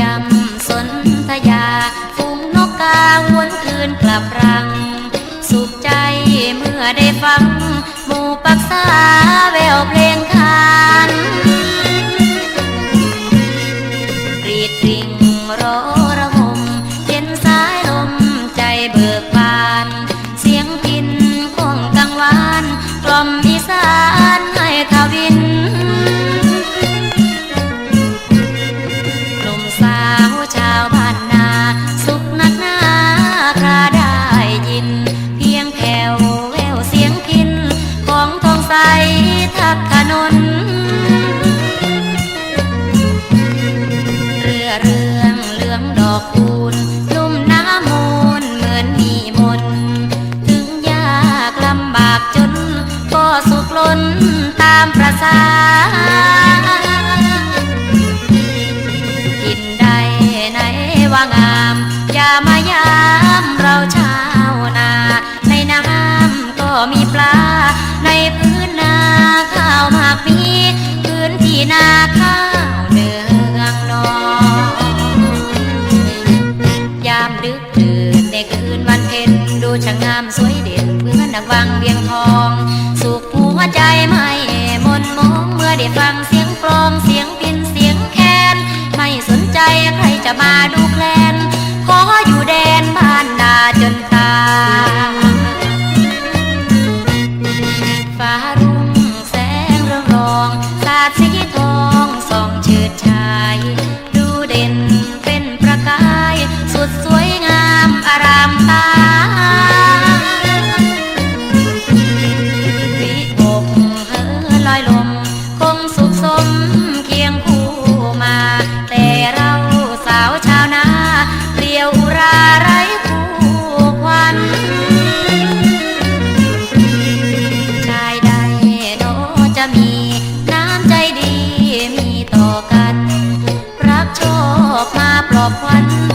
ยำสนทยาฝูงนกกาวนคืนกลับรัง สุขใจเมื่อได้ฟัง หมู่ปักษาแววเพลงคานรีดริงรอระงมเย็นสายลมใจเบิกบาน เสียงพินก้งกังวาน กล่อมอีสานให้ทวิน ล้นตามประสากินได้ไหนว่างาม อย่ามายามเราชาวนา ในน้ำก็มีปลา ในพื้นนาข้าวหมากมีพื้นที่นาข้าวเนืองนองยามดึกดื่นในคืนวันเพ็ญดูช่างงามสวยเด่นเพื่อนดังวังเวียงทอง ฟังเสียงกลองเสียงพินเสียงแคนไม่สนใจใครจะมาดูแคลนขออยู่แดนบ้านนาจนตาฟ้ารุ่งแสงเรืองรองสาดสีทองส่องเฉิดฉาย ดูเด่นเป็นประกาย สุดสวยงามอารามตา อบควัน